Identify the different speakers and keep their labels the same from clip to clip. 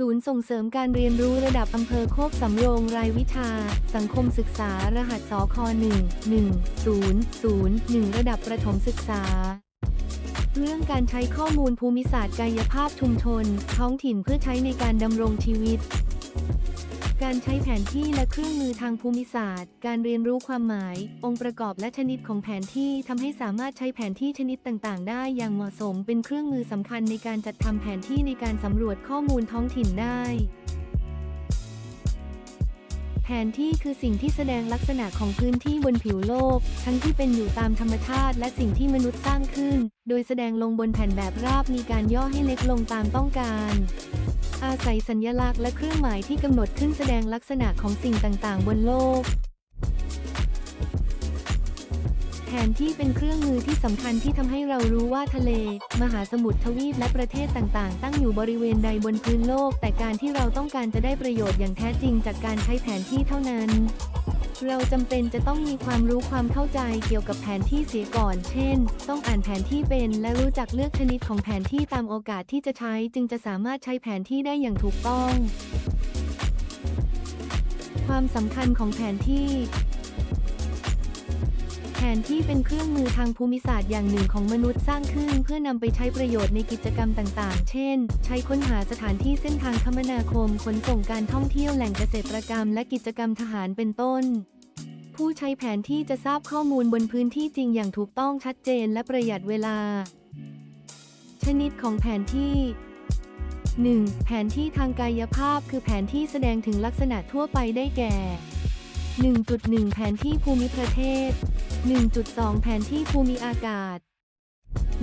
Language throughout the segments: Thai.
Speaker 1: ศูนย์ส่งเสริมการเรียนรู้ระดับอำเภอโคกสำโรงรายวิชา สังคมศึกษารหัสสค1 1 0 0 1 ระดับประถมศึกษา เรื่องการใช้ข้อมูลภูมิศาสตร์กายภาพชุมชน ท้องถิ่นเพื่อใช้ในการดำรงชีวิต การใช้แผนที่และเครื่องมือทางภูมิศาสตร์ การเรียนรู้ความหมาย องค์ประกอบและชนิดของแผนที่ทำให้สามารถใช้แผนที่ชนิดต่างๆ ได้อย่างเหมาะสมเป็นเครื่องมือสำคัญในการจัดทำแผนที่ในการสำรวจข้อมูลท้องถิ่นได้แผนที่คือสิ่งที่แสดงลักษณะของพื้นที่บนผิวโลก ทั้งที่เป็นอยู่ตามธรรมชาติและสิ่งที่มนุษย์สร้างขึ้น โดยแสดงลงบนแผ่นแบบราบมีการย่อให้เล็กลงตามต้องการ อาศัยสัญลักษณ์และเครื่องหมายที่กำหนดขึ้นแสดงลักษณะของสิ่งต่างๆ บนโลก แผนที่เป็นเครื่องมือที่สำคัญที่ทำให้เรารู้ว่าทะเล มหาสมุทรทวีปและประเทศต่างๆ ตั้งอยู่บริเวณใดบนพื้นโลก แต่การที่เราต้องการจะได้ประโยชน์อย่างแท้จริงจากการใช้แผนที่เท่านั้น เราจำเป็นจะต้องมีความรู้ความเข้าใจเกี่ยวกับแผนที่เสียก่อน เช่น ต้องอ่านแผนที่เป็นและรู้จักเลือกชนิดของแผนที่ตามโอกาสที่จะใช้ จึงจะสามารถใช้แผนที่ได้อย่างถูกต้อง ความสำคัญของแผนที่ นที่เป็นเครื่องมือทางภูมิศาสตร์อย่างหนึ่งของมนุษย์สร้างขึ้น เพื่อนำไปใช้ประโยชน์ในกิจกรรมต่างๆ เช่น ใช้ค้นหาสถานที่เส้นทางคมนาคม ขนส่งการท่องเที่ยวแหล่งเกษตรกรรม และกิจกรรมทหารเป็นต้น ผู้ใช้แผนที่จะทราบข้อมูลบนพื้นที่จริงอย่างถูกต้องชัดเจนและประหยัดเวลา ชนิดของแผนที่ 1. แผนที่ทางกายภาพคือแผนที่แสดงถึงลักษณะทั่วไปได้แก่ 1.1 แผนที่ภูมิประเทศ 1.2 แผนที่ภูมิอากาศ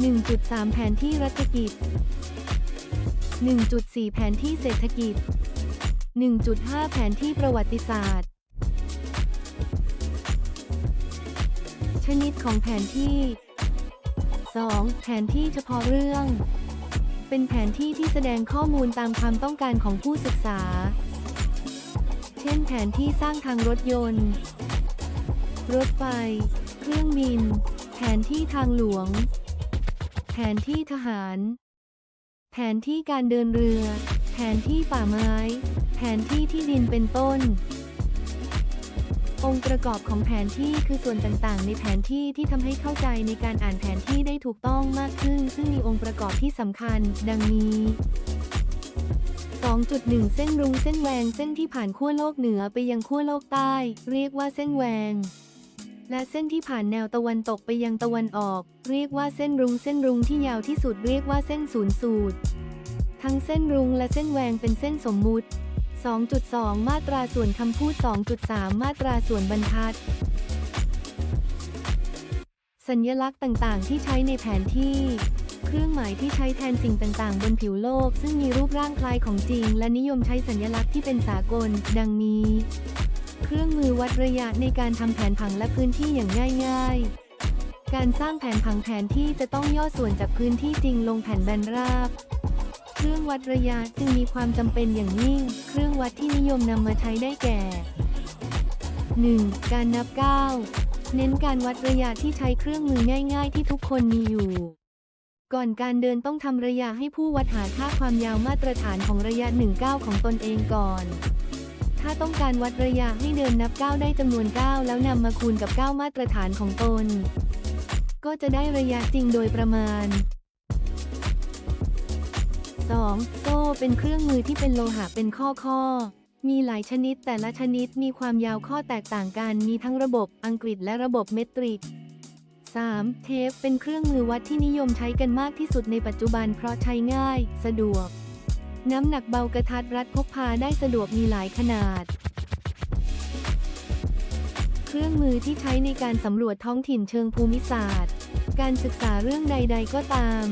Speaker 1: 1.3 แผนที่รัฐกิจ 1.4 แผนที่เศรษฐกิจ 1.5 แผนที่ประวัติศาสตร์ ชนิดของแผนที่ 2. แผนที่เฉพาะเรื่อง เป็นแผนที่ที่แสดงข้อมูลตามความต้องการของผู้ศึกษา เช่นแผนที่สร้างทางรถยนต์ รถไฟ เครื่องบิน แผนที่ทางหลวง แผนที่ทหาร แผนที่การเดินเรือ แผนที่ป่าไม้ แผนที่ที่ดินเป็นต้น องค์ประกอบของแผนที่คือส่วนต่างๆ ในแผนที่ที่ทำให้เข้าใจในการอ่านแผนที่ได้ถูกต้องมากขึ้น ซึ่งมีองค์ประกอบที่สำคัญ ดังนี้2.1 เส้นรุ้งเส้นแหวงเส้นที่ผ่านขั้วโลกเหนือไปยังขั้วโลกใต้ เรียกว่าเส้นแหวง และเส้นที่ผ่านแนวตะวันตกไปยังตะวันออก เรียกว่าเส้นรุ้งเส้นรุ้งที่ยาวที่สุดเรียกว่าเส้นศูนย์สูตร ทั้งเส้นรุ้งและเส้นแหวงเป็นเส้นสมมุติ 2.2 มาตราส่วนคำพูด 2.3 มาตราส่วนบรรทัด สัญลักษณ์ต่างๆ ที่ใช้ในแผนที่ เครื่องหมายที่ใช้แทนสิ่งต่างๆ บนผิวโลก ซึ่งมีรูปร่างคล้ายของจริง และนิยมใช้สัญลักษณ์ที่เป็นสากล ดังนี้ เครื่องมือวัดระยะในการทำแผนผังและพื้นที่อย่างง่ายๆ การสร้างแผนผังแผนที่จะต้องย่อส่วนจากพื้นที่จริงลงแผ่นแบนราบ เครื่องวัดระยะจึงมีความจำเป็นอย่างยิ่ง เครื่องวัดที่นิยมนำมาใช้ได้แก่ 1. การนับก้าวเน้นการวัดระยะที่ใช้เครื่องมือง่าย ๆ ที่ทุกคนมีอยู่ ก่อนการเดินต้องทำระยะให้ผู้วัดหาค่าความยาวมาตรฐานของระยะ1ก้าของตนเองก่อน ถ้าต้องการวัดระยะให้เดินนับก้าได้จำนวนก้าแล้วนำมาคูณกับก้ามาตรฐานของตน ก็จะได้ระยะจริงโดยประมาณ 2. โซ่เป็นเครื่องมือที่เป็นโลหะเป็นข้อข้อ มีหลายชนิดแต่ละชนิดมีความยาวข้อแตกต่างกัน มีทั้งระบบอังกฤษและระบบเมตริก 3. เทปเป็นเครื่องมือวัดที่นิยมใช้กันมากที่สุดในปัจจุบันเพราะใช้ง่าย สะดวก น้ำหนักเบากระทัดรัดพกพาได้สะดวกมีหลายขนาด เครื่องมือที่ใช้ในการสำรวจท้องถิ่นเชิงภูมิศาสตร์ การศึกษาเรื่องใด ๆ ก็ตาม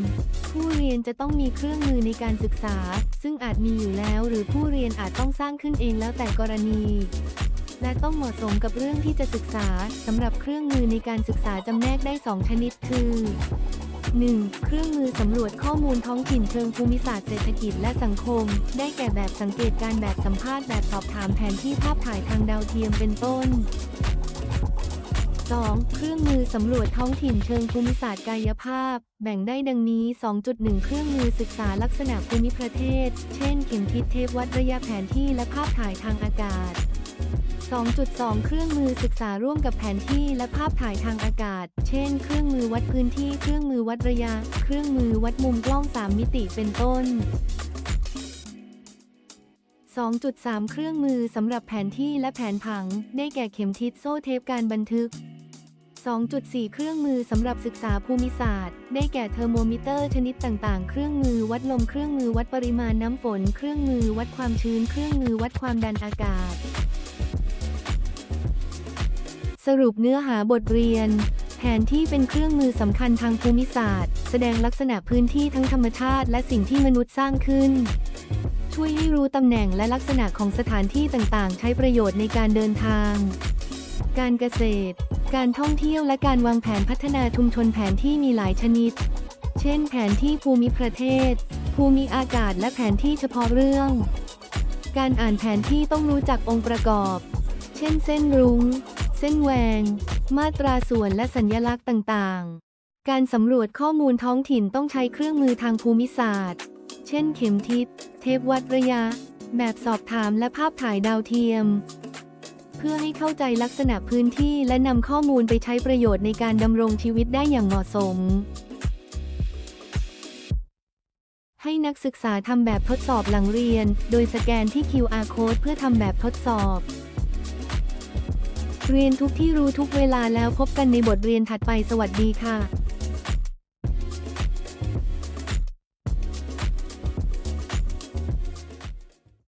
Speaker 1: ผู้เรียนจะต้องมีเครื่องมือในการศึกษา ซึ่งอาจมีอยู่แล้ว หรือผู้เรียนอาจต้องสร้างขึ้นเองแล้วแต่กรณี และต้องเหมาะสมกับเรื่องที่จะศึกษาสำหรับเครื่องมือในการศึกษาจำแนกได้ 2 ชนิดคือ 1. เครื่องมือสำรวจข้อมูลท้องถิ่นเชิงภูมิศาสตร์เศรษฐกิจและสังคม ได้แก่แบบสังเกตการแบบสัมภาษณ์แบบสอบถามแผนที่ภาพถ่ายทางดาวเทียมเป็นต้น 2. เครื่องมือสำรวจท้องถิ่นเชิงภูมิศาสตร์กายภาพ แบ่งได้ดังนี้ 2.1 เครื่องมือศึกษาลักษณะภูมิประเทศ เช่น เข็มทิศเทปวัดระยะแผนที่และภาพถ่ายทางอากาศ 2.2 เครื่องมือศึกษาร่วมกับแผนที่และภาพถ่ายทางอากาศ เช่น เครื่องมือวัดพื้นที่ เครื่องมือวัดระยะ เครื่องมือวัดมุมกล้อง 3 มิติเป็นต้น 2.3 เครื่องมือสำหรับแผนที่และแผนผัง ได้แก่เข็มทิศโซ่เทปการบันทึก 2.4 เครื่องมือสำหรับศึกษาภูมิศาสตร์ ได้แก่เทอร์โมมิเตอร์ชนิดต่างๆ เครื่องมือวัดลม เครื่องมือวัดปริมาณน้ำฝน เครื่องมือวัดความชื้น เครื่องมือวัดความดันอากาศ รุปเนื้อหาบทเรียน แผนที่เป็นเครื่องมือสำคัญทางภูมิศาสตร์ แสดงลักษณะพื้นที่ทั้งธรรมชาติและสิ่งที่มนุษย์สร้างขึ้น ช่วยให้รู้ตำแหน่งและลักษณะของสถานที่ต่างๆ ใช้ประโยชน์ในการเดินทาง การเกษตร การท่องเที่ยวและการวางแผนพัฒนาชุมชนแผนที่มีหลายชนิด เช่น แผนที่ภูมิประเทศ ภูมิอากาศและแผนที่เฉพาะเรื่อง การอ่านแผนที่ต้องรู้จักองค์ประกอบ เช่น เส้นรุง้ง เส้นแหวง มาตราส่วนและสัญญลักษณ์ต่างๆ การสำรวจข้อมูลท้องถิ่นต้องใช้เครื่องมือทางภูมิศาสตร์ เช่นเข็มทิศ เทปวัดระยะ แบบสอบถามและภาพถ่ายดาวเทียม เพื่อให้เข้าใจลักษณะพื้นที่และนำข้อมูลไปใช้ประโยชน์ในการดำรงชีวิตได้อย่างเหมาะสมให้นักศึกษาทำแบบทดสอบหลังเรียน โดยสแกนที่ QR code เพื่อทำแบบทดสอบ เรียนทุกที่รู้ทุกเวลาแล้วพบกันในบทเรียนถัดไปสวัสดีค่ะ